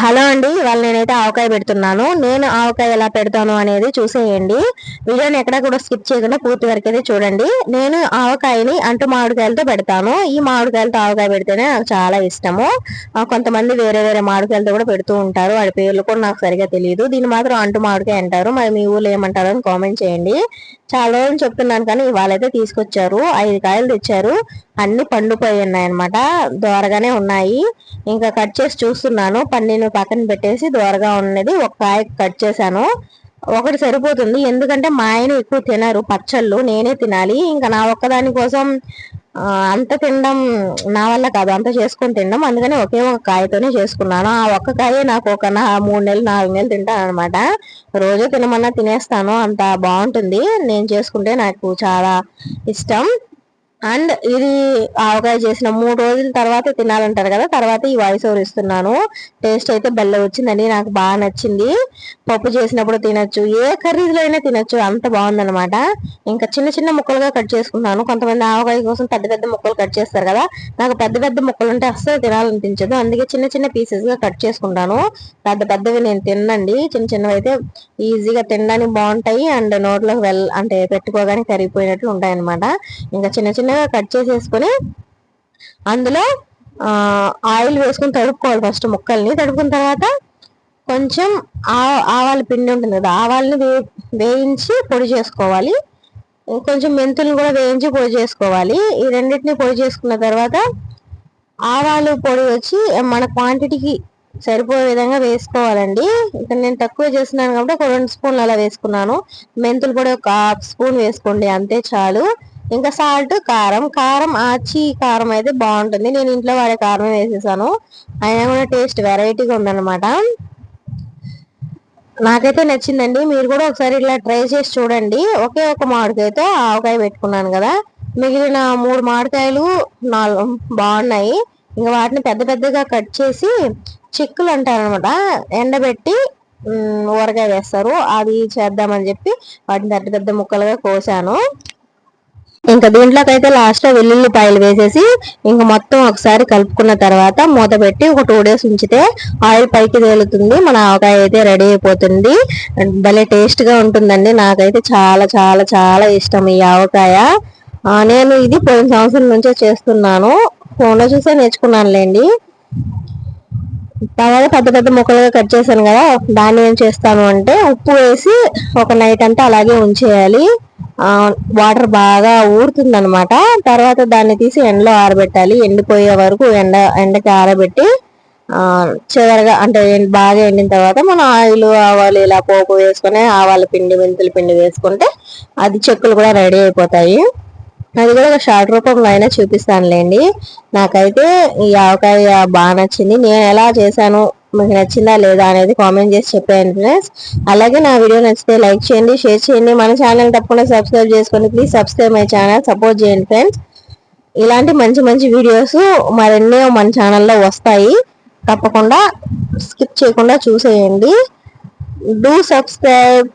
Hello అండి ఇవాళ నేనైతే ఆవకాయ పెడుతున్నాను. నేను ఆవకాయ ఎలా పెడతాను అనేది చూసేయండి. వీడియోని ఎక్కడ కూడా స్కిప్ చేయకుండా పూర్తి వరకు అయితే చూడండి. నేను ఆవకాయని అంటు మామిడికాయలతో పెడతాను. ఈ మామిడికాయలతో ఆవకాయ పెడితేనే నాకు చాలా ఇష్టము. కొంతమంది వేరే వేరే మామిడికాయలతో కూడా పెడుతూ ఉంటారు. వాడి పేర్లు కూడా నాకు సరిగా తెలియదు దీన్ని మాత్రం అంటు మామిడికాయ అంటారు. మరి మీ ఊళ్ళో ఏమంటారు అని కామెంట్ చేయండి. చాలా రోజులు చెప్తున్నాను కానీ ఇవాళ అయితే తీసుకొచ్చారు. ఐదు కాయలు తెచ్చారు. అన్ని పండుపోయి ఉన్నాయి అనమాట దోరగానే ఉన్నాయి. ఇంకా కట్ చేసి చూస్తున్నాను. పన్నీను పక్కన పెట్టేసి దోరగా ఉన్నది. ఒక కాయ కట్ చేశాను. ఒకటి సరిపోతుంది. ఎందుకంటే మా ఆయన ఎక్కువ తినరు. పచ్చళ్ళు నేనే తినాలి. ఇంకా నా ఒక్కదాని కోసం అంత తినడం నా వల్ల కాదు. అంత చేసుకొని తినడం. అందుకని ఒకే ఒక కాయతోనే చేసుకున్నాను. ఆ ఒక్క కాయే నాకు ఒక నా మూడు నెలలు నాలుగు నెలలు తింటాను అనమాట రోజు తినమన్నా తినేస్తాను. అంత బాగుంటుంది. నేను చేసుకుంటే నాకు చాలా ఇష్టం. అండ్ ఇది ఆవకాయ చేసిన మూడు రోజుల తర్వాత తినాలంటారు కదా తర్వాత ఈ వాయిస్ ఓవర్ ఇస్తున్నాను. టేస్ట్ అయితే బెల్ల వచ్చిందండి నాకు బాగా నచ్చింది. పప్పు చేసినప్పుడు తినచ్చు ఏ కర్రీలో అయినా తినచ్చు అంత బాగుందనమాట ఇంకా చిన్న చిన్న ముక్కలుగా కట్ చేసుకున్నాను కొంతమంది ఆవకాయ కోసం పెద్ద పెద్ద ముక్కలు కట్ చేస్తారు కదా నాకు పెద్ద పెద్ద ముక్కలు ఉంటే అస్సలు తినాలనిపించదు. అందుకే చిన్న చిన్న పీసెస్గా కట్ చేసుకుంటాను. పెద్ద పెద్దవి నేను తినండి చిన్న చిన్నవి అయితే ఈజీగా తినడానికి బాగుంటాయి. అండ్ నోట్లోకి వెల్ అంటే పెట్టుకోగానే కరిగిపోయినట్లు ఉంటాయి అనమాట ఇంకా చిన్న చిన్న చిన్నగా కట్ చేసేసుకొని అందులో ఆయిల్ వేసుకొని తడుపుకోవాలి ఫస్ట్ ముక్కల్ని. తడుపుకున్న తర్వాత కొంచెం ఆవాల పిండి ఉంటుంది కదా ఆవాలని వే వేయించి పొడి చేసుకోవాలి. కొంచెం మెంతులను కూడా వేయించి పొడి చేసుకోవాలి. ఈ రెండింటిని పొడి చేసుకున్న తర్వాత ఆవాలు పొడి వచ్చి మన క్వాంటిటీకి సరిపోయే విధంగా వేసుకోవాలండి. ఇక్కడ నేను తక్కువ చేస్తున్నాను కాబట్టి ఒక రెండు స్పూన్లు అలా వేసుకున్నాను. మెంతులు కూడా ఒక హాఫ్ స్పూన్ వేసుకోండి అంతే చాలు. ఇంకా సాల్ట్ కారం. కారం ఆచి కారం అయితే బాగుంటుంది. నేను ఇంట్లో వాడే కారం వేసేసాను. అయినా కూడా టేస్ట్ వెరైటీగా ఉందన్నమాట. నాకైతే నచ్చిందండి. మీరు కూడా ఒకసారి ఇలా ట్రై చేసి చూడండి. ఒకే ఒక మామిడికాయతో ఆవకాయ పెట్టుకున్నాను కదా. మిగిలిన మూడు మామిడికాయలు నాలుగు బాగున్నాయి. ఇంకా వాటిని పెద్ద పెద్దగా కట్ చేసి చిక్కులు అంటారు అనమాట ఎండబెట్టి ఊరగాయ వేస్తారు. అది చేద్దామని చెప్పి వాటిని పెద్ద పెద్ద ముక్కలుగా కోసాను. ఇంకా దీంట్లోకి అయితే లాస్ట్లో వెల్లుల్లిపాయలు వేసేసి ఇంకా మొత్తం ఒకసారి కలుపుకున్న తర్వాత మూత పెట్టి ఒక టూ డేస్ ఉంచితే ఆయిల్ పైకి తేలుతుంది. మన ఆవకాయ అయితే రెడీ అయిపోతుంది. భలే టేస్ట్గా ఉంటుందండి. నాకైతే చాలా చాలా చాలా ఇష్టం ఈ ఆవకాయ. నేను ఇది పోయిన సంవత్సరం నుంచే చేస్తున్నాను. ఫోన్లో చూసే నేర్చుకున్నానులేండి. తర్వాత పెద్ద పెద్ద ముక్కలుగా కట్ చేశాను కదా దాన్ని ఏం చేస్తాను అంటే ఉప్పు వేసి ఒక నైట్ అంతా అలాగే ఉంచేయాలి. వాటర్ బాగా ఊరుతుంది అనమాట తర్వాత దాన్ని తీసి ఎండలో ఆరబెట్టాలి. ఎండిపోయే వరకు ఎండ ఎండకి ఆరబెట్టి చివరిగా చివరగా అంటే బాగా ఎండిన తర్వాత మనం ఆయిల్ ఆవాలు ఇలా పోపు వేసుకొని ఆవాల పిండి మెంతుల పిండి వేసుకుంటే అది చెక్కులు కూడా రెడీ అయిపోతాయి. అది కూడా ఒక షార్ట్ రూపంలో అయినా చూపిస్తానులేండి. నాకైతే ఈ ఆవకాయ బాగా నచ్చింది. నేను ఎలా చేశాను మీకు నచ్చిందా లేదా అనేది కామెంట్ చేసి చెప్పేయండి ఫ్రెండ్స్ అలాగే నా వీడియో నచ్చితే లైక్ చేయండి షేర్ చేయండి. మన ఛానల్ తప్పకుండా సబ్స్క్రైబ్ చేసుకోండి please subscribe my channel support చేయండి ఫ్రెండ్స్ ఇలాంటి మంచి మంచి వీడియోస్ మరెన్నో మన ఛానల్లో వస్తాయి. తప్పకుండా స్కిప్ చేయకుండా చూసేయండి. Do subscribe